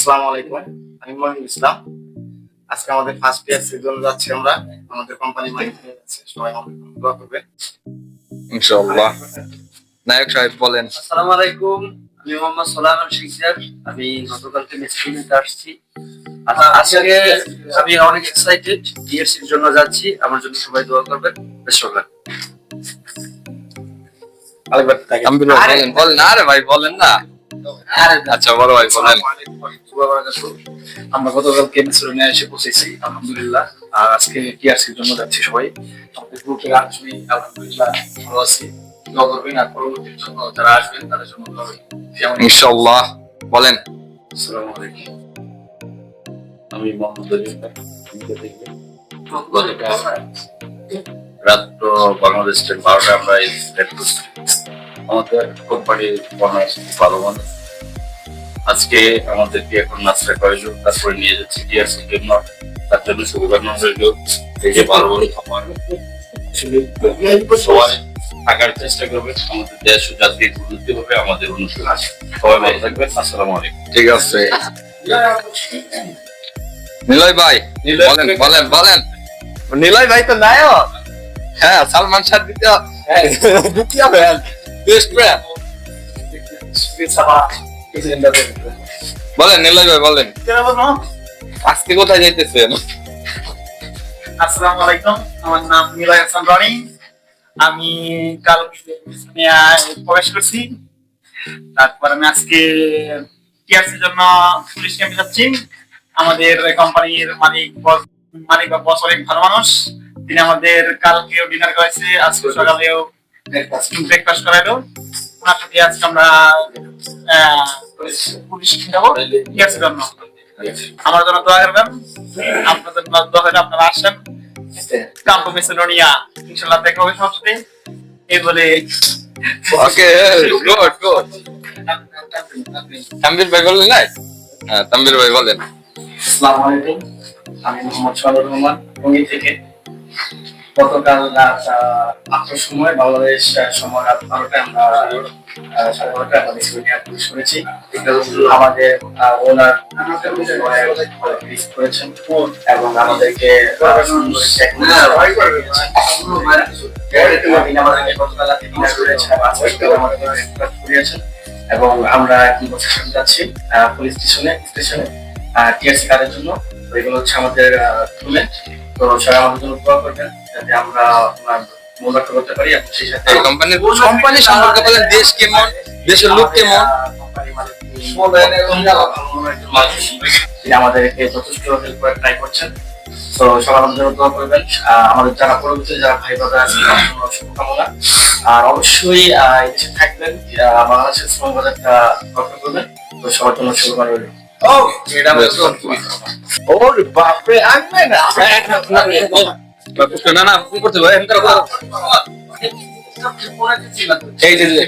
আসসালামু আলাইকুম। আমি মহিউল ইসলাম। আজকে আমাদের ফার্স্ট ইয়ার সিজন যাচ্ছি আমরা। আমাদের কোম্পানি মাইন্ড যাচ্ছে সবাই আমাদের দোয়া ইনশাআল্লাহ। নায়ক সাহেব বলেন। আসসালামু আলাইকুম। আমি মোহাম্মদ সোলামান শিকদার আমি গতকালকে আসছি। আচ্ছা, আজকে আমি অনেক এক্সাইটেড ডিএসসির জন্য যাচ্ছি। আমার জন্য সবাই দোয়া করবেন। বেশ বলেন বলেন। আরে ভাই বলেন না। আচ্ছা বড় ভাই বলেন। আমরা গতকালকে মেসুরনে এসে পৌঁছেছি আলহামদুলিল্লাহ। আর আজকে টিআরসির জন্য যাচ্ছি সবাই। আমাদের গ্রুপে আসবি আলহামদুলিল্লাহ ভালো আছি। দোয়া করবেন আর পরবর্তীর জন্য যারা আসবেন তাদের জন্য দোয়া করবেন। ইনশাআল্লাহ বলেন। আসসালামু আলাইকুম। আমি মোহাম্মদ আলী রাত্র বাংলাদেশ ট্রেন বারোটা আমরা আমাদের কোম্পানির অনার্স ভালো মানুষ আজকে আমাদেরকে এখন নাস্তা করেছিল তারপরে নিয়ে যাচ্ছি টিআরসির জন্য। তার জন্য শুভকামনা রইল। এই যে ভালো ভালো খাবার সবাই থাকার চেষ্টা করবে। আমাদের দেশ ও জাতির উন্নতি হবে আমাদের অনুষ্ঠান সবাই ভালো থাকবেন আসসালামু আলাইকুম। ঠিক আছে। নিলয় ভাই বলেন বলেন বলেন। নিলয় ভাই তো নায়ক। হ্যাঁ সালমান শাহ দ্বিতীয়। দ্বিতীয় বেস্ট বলেন ভাই, বলেন। আজকে কোথায় যাইতেছেন? আসসালামু আলাইকুম, আমার নাম নিলয় হাসান আমি কাল প্রবেশ করছি। তারপর আমি আজকে টিআরসির জন্য পুলিশ ক্যাম্পে যাচ্ছি। আমাদের কোম্পানির মালিক মালিক বা বস অনেক ভালো মানুষ। তিনি আমাদের কালকেও ডিনার করেছে, আজকে সকালেও ব্রেকফাস্ট করাইলো ওনার সাথে আজকে আমরা আহ, পুলিশ যাব টিআরসির জন্য আমার জন্য দোয়া করবেন। আপনাদের জন্য দোয়া করে আপনারা আসেন। কাম্পো মেসেলোনিয়া ইনশাল্লাহ দেখা হবে এই বলে ওকে গুড গুড তাম্বির ভাই বলেন নাই হ্যাঁ তাম্বির ভাই বলেন। আসসালামু আলাইকুম। আমি মোহাম্মদ রহমান থেকে। গতকাল রাত আটটার সময় বাংলাদেশ সময় রাত বারোটায় আমরা সাড়ে বারোটায় আমাদের সিভিলিয়া পুলিশ করেছি। আমাদের ওনার dinner করেছেন এবং আমাদেরকে এবং আমরা এখন বসে যাচ্ছি পুলিশ স্টেশনে স্টেশনে টিআরসি কার্ডের জন্য। এগুলো হচ্ছে আমাদের ডকুমেন্ট তো সবাই আমাদের জন্য দোয়া করবেন যাতে আমরা ওনার মূল্যায়ন করতে পারি সেই সাথে কোম্পানির কোম্পানি সম্পর্কে বলেন দেশ কেমন দেশের লোক কেমন? তিনি আমাদেরকে যথেষ্ট হেল্প করে ট্রাই করছেন। তো সবাই আমাদের জন্য দোয়া করবেন। আমাদের যারা পরবর্তী যারা ভাই ব্রাদার আছেন শুভকামনা। আর অবশ্যই এই থাকবেন। বাংলাদেশের শ্রম বাজারটা রক্ষা করবেন। তো সবার জন্য শুভকামনা রইল। ওরে বাপরে আনবে না। না না করতে ভাই এই যে যে।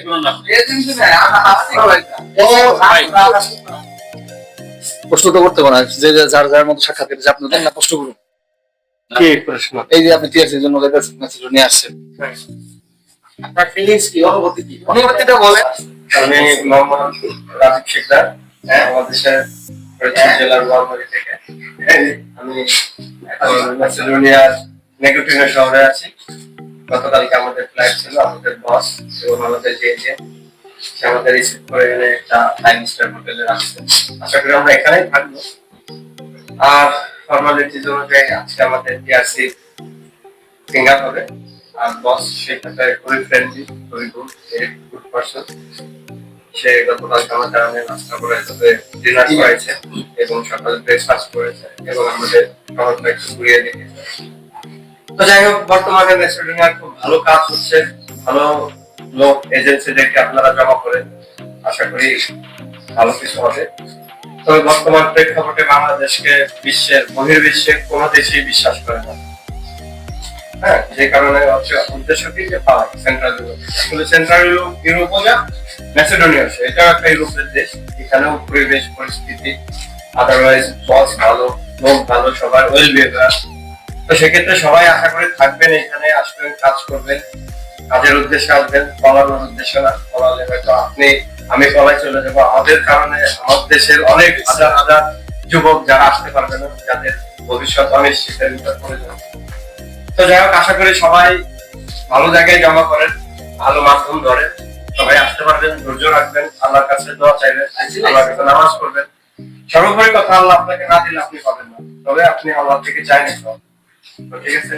প্রশ্ন তো করতে পারেন যে যার যার মতো সাক্ষাৎ যে আপনি দেন না প্রশ্ন করুন। কি প্রশ্ন? এই যে আপনি টিআরসির জন্য নিয়ে আসছেন। আপনার ফিলিংস কি? অনুভূতি কি? অনুমতিটা বলেন। আমি মোহাম্মদ রাফিক শেখদার। বাংলাদেশের ফরিদপুর জেলার গোয়ালবাড়ি থেকে। আমি শহরে আছি। গতকালকে আমাদের ফ্লাইট ছিল, আমাদের বস এবং আমাদের যে যে আমাদের রিসিভ করে এনে একটা ফাইভ স্টার হোটেলে রাখছে। আশা করি আমরা এখানেই থাকব। আর ফর্মালিটিজ অনুযায়ী আজকে আমাদের টিআরসি ফিঙ্গার হবে আর বস সেটাতে খুবই ফ্রেন্ডলি খুবই গুড গুড পার্সন সে কারণে নাস্তা করে তবে ডিনার করেছে এবং সকালে ব্রেকফাস্ট করেছে এবং আমাদের শহরটা একটু ঘুরিয়ে তো যাই হোক বর্তমানে খুব ভালো কাজ হচ্ছে ভালো লোক এজেন্সিদেরকে আপনারা জমা করেন আশা করি ভালো কিছু হবে। তবে বর্তমান প্রেক্ষাপটে বাংলাদেশকে বিশ্বের বহির্বিশ্বে কোনো দেশেই বিশ্বাস করে না। হ্যাঁ যে কারণে হচ্ছে উদ্দেশ্য কি যে পাওয়া সেন্ট্রাল ইউরোপ আসলে সেন্ট্রাল ইউরোপ ইউরোপও যা ম্যাসেডোনিয়া একটা ইউরোপের দেশ। এখানেও পরিবেশ, পরিস্থিতি আদারওয়াইজ বস ভালো, লোক ভালো, সবার ওয়েল বিহেভিয়ার তো সেক্ষেত্রে সবাই আশা করে থাকবেন এখানে, আসবেন, কাজ করবেন, কাজের উদ্দেশ্যে আসবেন পড়ানোর উদ্দেশ্যে না। পড়ালে হয়তো আপনি, আমি কলাই চলে যাব। আমাদের কারণে আমাদের দেশের অনেক হাজার হাজার যুবক যারা আসতে পারবে না, যাদের ভবিষ্যৎ অনেক শিক্ষার ভিতর পড়ে যাবে। তো যাই হোক, আশা করি সবাই ভালো জায়গায় জমা করেন, ভালো মাধ্যম ধরেন। সবাই আসতে পারবেন, ধৈর্য রাখবেন, আল্লাহর কাছে দোয়া চাইবেন, আল্লাহর কাছে নামাজ পড়বেন। সর্বোপরি কথা আল্লাহ আপনাকে না দিলে আপনি পাবেন না। তবে আপনি আল্লাহ থেকে চাইবেন তো ঠিক আছে।